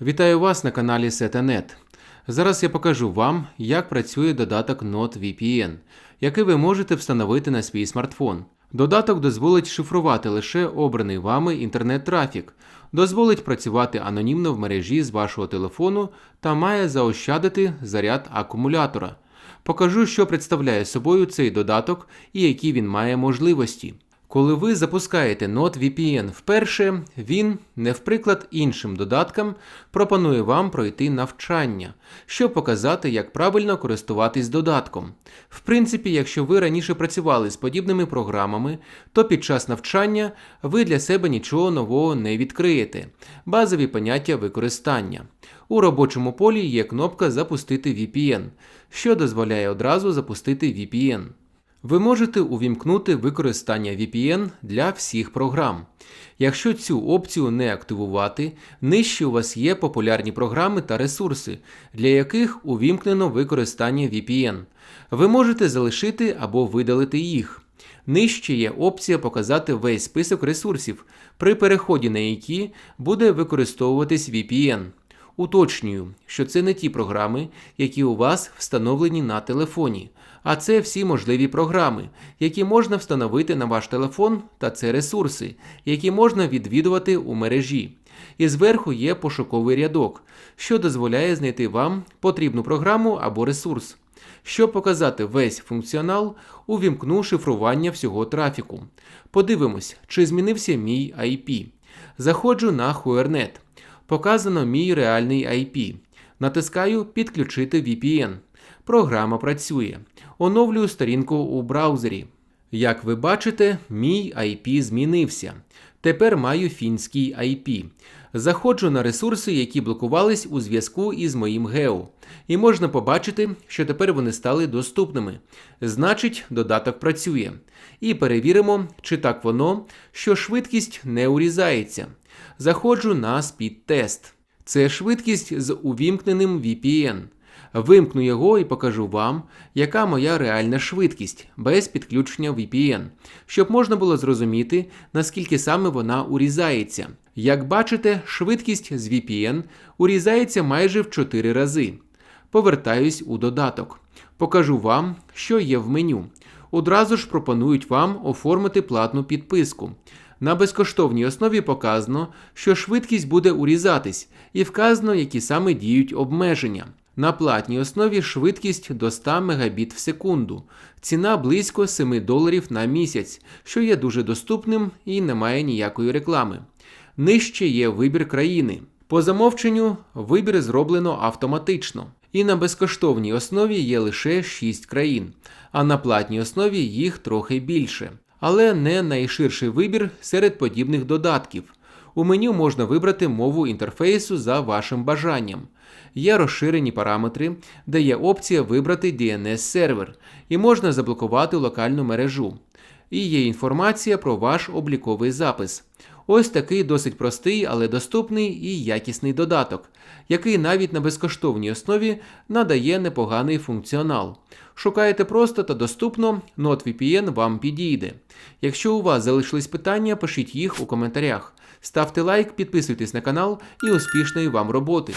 Вітаю вас на каналі Setanet. Зараз я покажу вам, як працює додаток NotVPN, який ви можете встановити на свій смартфон. Додаток дозволить шифрувати лише обраний вами інтернет-трафік, дозволить працювати анонімно в мережі з вашого телефону та має заощадити заряд акумулятора. Покажу, що представляє собою цей додаток і які він має можливості. Коли ви запускаєте NotVPN вперше, він, не в приклад іншим додаткам, пропонує вам пройти навчання, щоб показати, як правильно користуватись додатком. В принципі, якщо ви раніше працювали з подібними програмами, то під час навчання ви для себе нічого нового не відкриєте. Базові поняття використання. У робочому полі є кнопка Запустити VPN, що дозволяє одразу запустити VPN. Ви можете увімкнути використання VPN для всіх програм. Якщо цю опцію не активувати, нижче у вас є популярні програми та ресурси, для яких увімкнено використання VPN. Ви можете залишити або видалити їх. Нижче є опція показати весь список ресурсів, при переході на які буде використовуватись VPN. Уточнюю, що це не ті програми, які у вас встановлені на телефоні, а це всі можливі програми, які можна встановити на ваш телефон, та це ресурси, які можна відвідувати у мережі. І зверху є пошуковий рядок, що дозволяє знайти вам потрібну програму або ресурс. Щоб показати весь функціонал, увімкну шифрування всього трафіку. Подивимось, чи змінився мій IP. Заходжу на Huernet. Показано мій реальний IP. Натискаю Підключити VPN. Програма працює. Оновлюю сторінку у браузері. Як ви бачите, мій IP змінився. Тепер маю фінський IP. Заходжу на ресурси, які блокувались у зв'язку із моїм гео. І можна побачити, що тепер вони стали доступними. Значить, додаток працює. І перевіримо, чи так воно, що швидкість не урізається. Заходжу на спід-тест. Це швидкість з увімкненим VPN. Вимкну його і покажу вам, яка моя реальна швидкість без підключення VPN, щоб можна було зрозуміти, наскільки саме вона урізається. Як бачите, швидкість з VPN урізається майже в 4 рази. Повертаюсь у додаток. Покажу вам, що є в меню. Одразу ж пропонують вам оформити платну підписку. На безкоштовній основі показано, що швидкість буде урізатись, і вказано, які саме діють обмеження. На платній основі швидкість до 100 Мбіт в секунду, ціна близько 7 доларів на місяць, що є дуже доступним і не має ніякої реклами. Нижче є вибір країни. По замовченню вибір зроблено автоматично. І на безкоштовній основі є лише 6 країн, а на платній основі їх трохи більше. Але не найширший вибір серед подібних додатків. У меню можна вибрати мову інтерфейсу за вашим бажанням. Є розширені параметри, де є опція вибрати DNS-сервер, і можна заблокувати локальну мережу. І є інформація про ваш обліковий запис. Ось такий досить простий, але доступний і якісний додаток, який навіть на безкоштовній основі надає непоганий функціонал. Шукаєте просто та доступно, NotVPN вам підійде. Якщо у вас залишились питання, пишіть їх у коментарях. Ставте лайк, підписуйтесь на канал і успішної вам роботи!